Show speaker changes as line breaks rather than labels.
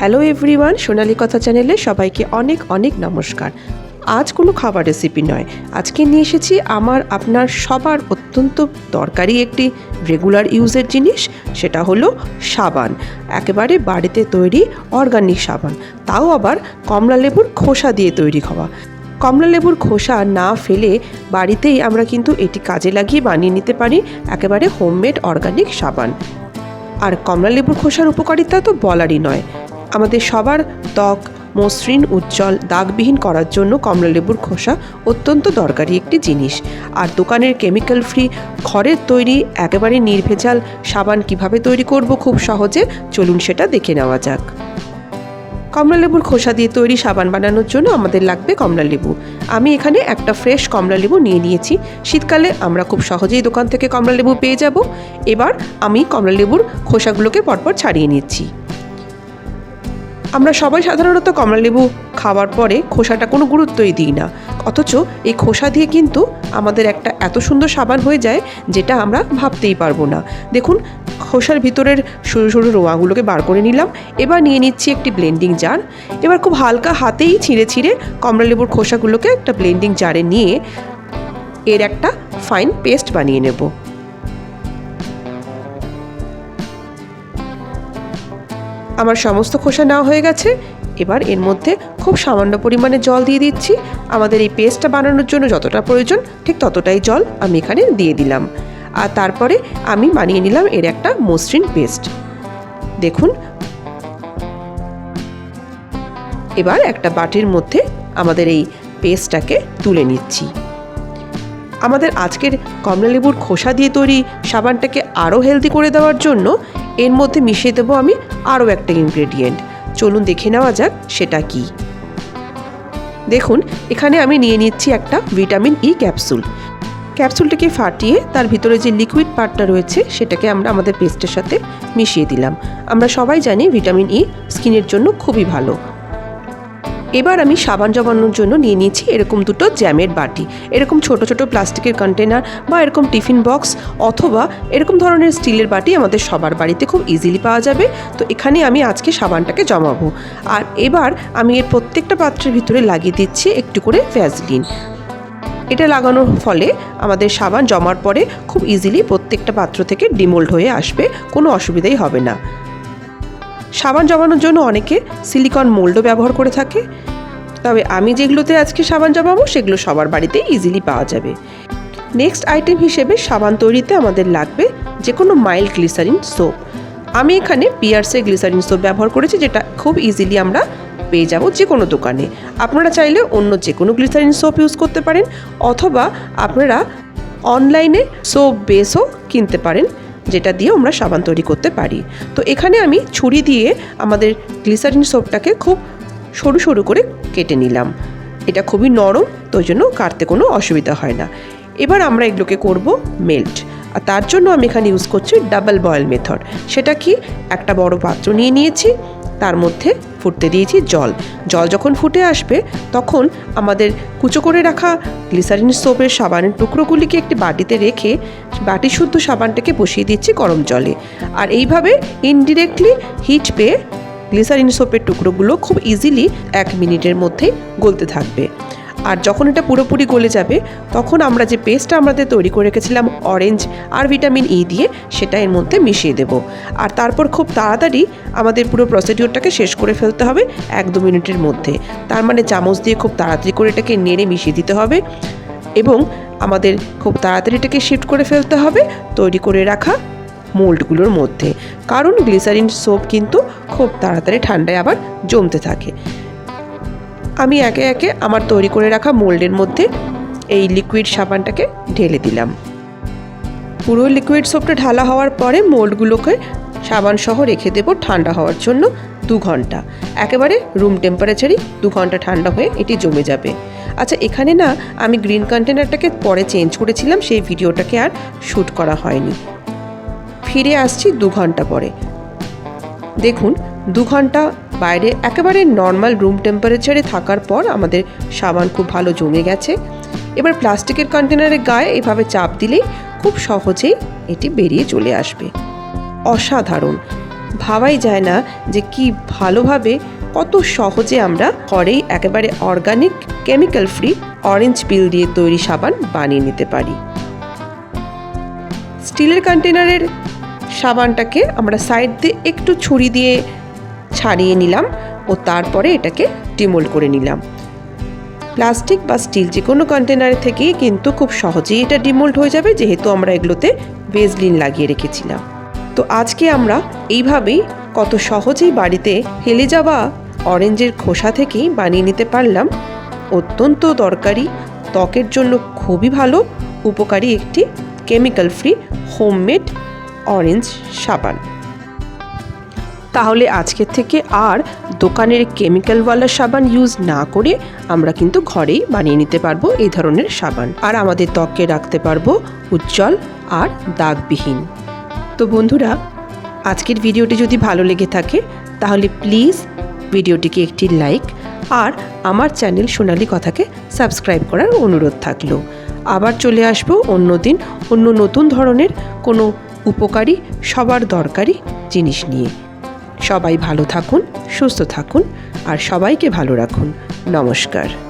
Hello everyone সোনালী কথা চ্যানেলে সবাইকে অনেক অনেক নমস্কার। আজ কোনো খাবার রেসিপি নয়। আজকে নিয়ে এসেছি আমার আপনার সবার অত্যন্ত দরকারি একটি রেগুলার ইউজের জিনিস, সেটা হলো সাবান। একেবারে বাড়িতে তৈরি অর্গানিক সাবান। তাও আবার কমলা লেবুর খোসা দিয়ে তৈরি খাওয়া। কমলা লেবুর খোসা না ফেলে বাড়িতেই আমরা কিন্তু এটি কাজে লাগিয়ে বানিয়ে নিতে পারি, একেবারে হোমমেড অর্গানিক সাবান। আর কমলা লেবুর খোসার উপকারিতা তো বলারই নয়। আমাদের সবার ত্বক, মসৃণ, উজ্জ্বল, দাগবিহীন করার জন্য কমলালেবুর খোসা অত্যন্ত দরকারি একটি জিনিস। আর দোকানের কেমিক্যাল ফ্রি ঘরের তৈরি, একেবারে নির্ভেজাল সাবান কীভাবে তৈরি করব খুব সহজে, চলুন সেটা দেখে নেওয়া যাক। কমলালেবুর খোসা দিয়ে তৈরি সাবান বানানোর জন্য আমাদের লাগবে কমলালেবু। আমি এখানে একটা ফ্রেশ কমলালেবু নিয়ে নিয়েছি। শীতকালে আমরা খুব সহজেই দোকান থেকে কমলালেবু পেয়ে যাব। এবার আমি কমলালেবুর খোসাগুলোকে পরপর ছাড়িয়ে নিচ্ছি। আমরা সবাই সাধারণত কমলা লেবু খাওয়ার পরে খোসাটা কোনো গুরুত্বই দিই না। অথচ এই খোসা দিয়ে কিন্তু আমাদের একটা এত সুন্দর সাবান হয়ে যায় যেটা আমরা ভাবতেই পারব না। দেখুন, খোসার ভিতরের সরু সরু রোয়াগুলোকে বার করে নিলাম। এবার নিয়ে নিচ্ছি একটি ব্লেন্ডিং জার এবার খুব হালকা হাতেই ছিঁড়ে ছিঁড়ে কমলা লেবুর খোসাগুলোকে একটা ব্লেন্ডিং জারে নিয়ে এর একটা ফাইন পেস্ট বানিয়ে নেব। আমার সমস্ত খোসা নেওয়া হয়ে গেছে। এবার এর মধ্যে খুব সামান্য পরিমাণে জল দিয়ে দিচ্ছি। আমাদের এই পেস্টটা বানানোর জন্য যতটা প্রয়োজন, ঠিক ততটাই জল আমি এখানে দিয়ে দিলাম। আর তারপরে আমি বানিয়ে নিলাম এর একটা মসৃণ পেস্ট দেখুন। এবার একটা বাটির মধ্যে আমাদের এই পেস্টটাকে তুলে নিচ্ছি। আমাদের আজকের কমলালেবুর খোসা দিয়ে তৈরি সাবানটাকে আরও হেলদি করে দেওয়ার জন্য এর মধ্যে মিশিয়ে দেবো আমি আরও একটা ইনগ্রেডিয়েন্ট চলুন দেখে নেওয়া যাক সেটা কি। দেখুন, এখানে আমি নিয়ে নিচ্ছি একটা ভিটামিন ই ক্যাপসুল ক্যাপসুলটাকে ফাটিয়ে তার ভিতরে যে লিকুইড পার্টটা রয়েছে, সেটাকে আমরা আমাদের পেস্টের সাথে মিশিয়ে দিলাম। আমরা সবাই জানি ভিটামিন ই স্কিনের জন্য খুবই ভালো। এবার আমি সাবান জমানোর জন্য নিয়ে নিয়েছি এরকম দুটো জ্যামের বাটি। এরকম ছোট ছোট প্লাস্টিকের কন্টেনার বা এরকম টিফিন বক্স অথবা এরকম ধরনের স্টিলের বাটি আমাদের সবার বাড়িতে খুব ইজিলি পাওয়া যাবে। তো এখানে আমি আজকে সাবানটাকে জমাবো। আর এবার আমি এর প্রত্যেকটা পাত্রের ভিতরে লাগিয়ে দিচ্ছি একটু করে ভ্যাজলিন এটা লাগানোর ফলে আমাদের সাবান জমার পরে খুব ইজিলি প্রত্যেকটা পাত্র থেকে ডিমোল্ড হয়ে আসবে, কোনো অসুবিধাই হবে না। সাবান জমানোর জন্য অনেকে সিলিকন মোল্ডও ব্যবহার করে থাকে। তবে আমি যেগুলোতে আজকে সাবান জমাবো, সেগুলো সবার বাড়িতেই ইজিলি পাওয়া যাবে। নেক্সট আইটেম হিসেবে সাবান তৈরিতে আমাদের লাগবে যে কোনো মাইল্ড গ্লিসারিন সোপ আমি এখানে পিয়ার্সের গ্লিসারিন সোপ ব্যবহার করেছি, যেটা খুব ইজিলি আমরা পেয়ে যাব যে কোনো দোকানে। আপনারা চাইলে অন্য যে কোনো গ্লিসারিন সোপ ইউজ করতে পারেন, অথবা আপনারা অনলাইনে সোপ বেসও কিনতে পারেন। যেটা দিয়ে আমরা সাবান তৈরি করতে পারি। তো এখানে আমি ছুরি দিয়ে আমাদের গ্লিসারিন সোপটাকে খুব সরু সরু করে কেটে নিলাম। এটা খুবই নরম, তো জন্য কাটতে কোনো অসুবিধা হয় না। এবার আমরা এগুলোকে করব মেল্ট। আর তার জন্য আমি এখানে ইউজ করছি ডাবল বয়েল মেথড সেটা কি? একটা বড় পাত্র নিয়ে নিয়েছি। তার মধ্যে ফুটতে দিয়েছি জল। জল যখন ফুটে আসবে, তখন আমাদের কুচো করে রাখা গ্লিসারিন সোপের সাবানের টুকরোগুলিকে একটি বাটিতে রেখে বাটি শুদ্ধ সাবানটাকে বসিয়ে দিচ্ছি গরম জলে। আর এইভাবে ইনডিরেক্টলি হিট পেয়ে গ্লিসারিন সোপের টুকরোগুলো খুব ইজিলি এক মিনিটের মধ্যেই গলতে থাকবে। আর যখন এটা পুরোপুরি গলে যাবে, তখন আমরা যে পেস্টটা আমাদের তৈরি করে রেখেছিলাম অরেঞ্জ আর ভিটামিন ই দিয়ে, সেটা এর মধ্যে মিশিয়ে দেব। আর তারপর খুব তাড়াতাড়ি আমাদের পুরো প্রসিডিওরটাকে শেষ করে ফেলতে হবে এক দু মিনিটের মধ্যে। তার মানে চামচ দিয়ে খুব তাড়াতাড়ি করে এটাকে নেড়ে মিশিয়ে দিতে হবে এবং আমাদের খুব তাড়াতাড়ি এটাকে শিফট করে ফেলতে হবে, তৈরি করে রাখা মোল্ডগুলোর মধ্যে। কারণ গ্লিসারিন সোপ কিন্তু খুব তাড়াতাড়ি ঠান্ডায় আবার জমতে থাকে। আমি একে একে আমার তৈরি করে রাখা মোল্ডের মধ্যে এই লিকুইড সাবানটাকে ঢেলে দিলাম। পুরো লিকুইড সোপটা ঢালা হওয়ার পরে মোল্ডগুলোকে সাবান সহ রেখে দেবো ঠান্ডা হওয়ার জন্য দু ঘণ্টা। একেবারে রুম টেম্পারেচারই দু ঘণ্টা ঠান্ডা হয়ে এটি জমে যাবে। আচ্ছা এখানে না আমি গ্রিন কন্টেনারটাকে পরে চেঞ্জ করেছিলাম, সেই ভিডিওটাকে আর শ্যুট করা হয়নি। ফিরে আসছি দু ঘণ্টা পরে। দেখুন, দু ঘণ্টা বাইরে একেবারে নর্মাল রুম টেম্পারেচারে থাকার পর আমাদের সাবান খুব ভালো জমে গেছে। এবার প্লাস্টিকের কন্টেনারের গায়ে এভাবে চাপ দিলেই খুব সহজেই এটি বেরিয়ে চলে আসবে। অসাধারণ। ভাবাই যায় না যে কি ভালোভাবে কত সহজে আমরা ঘরেই একেবারে organic chemical free orange peel দিয়ে তৈরি সাবান বানিয়ে নিতে পারি। স্টিলের কন্টেনারের সাবানটাকে আমরা সাইড দিয়ে একটু ছুরি দিয়ে ছাড়িয়ে নিলাম ও তারপরে এটাকে ডিমোল্ড করে নিলাম। প্লাস্টিক বা স্টিল যে কোনো কন্টেনার থেকেই কিন্তু খুব সহজেই এটা ডিমোল্ড হয়ে যাবে, যেহেতু আমরা এগুলোতে ভেজলিন লাগিয়ে রেখেছিলাম তো আজকে আমরা এইভাবেই কত সহজেই বাড়িতে হেলে যাওয়া অরেঞ্জের খোসা থেকেই বানিয়ে নিতে পারলাম। অত্যন্ত দরকারি, ত্বকের জন্য খুবই ভালো, উপকারী একটি কেমিক্যাল ফ্রি হোমমেড অরেঞ্জ সাবান। তাহলে আজকের থেকে আর দোকানের কেমিক্যালওয়ালা সাবান ইউজ না করে আমরা কিন্তু ঘরেই বানিয়ে নিতে পারব এই ধরনের সাবান। আর আমাদের ত্বককে রাখতে পারব উজ্জ্বল আর দাগবিহীন। তো বন্ধুরা, আজকের ভিডিওটি যদি ভালো লেগে থাকে, তাহলে প্লিজ ভিডিওটিকে একটি লাইক আর আমার চ্যানেল সোনালি কথাকে সাবস্ক্রাইব করার অনুরোধ থাকল। আবার চলে আসব অন্য দিন অন্য নতুন ধরনের কোনো উপকারী, সবার দরকারি জিনিস নিয়ে। সবাই ভালো থাকুন সুস্থ থাকুন আর সবাইকে ভালো রাখুন। নমস্কার।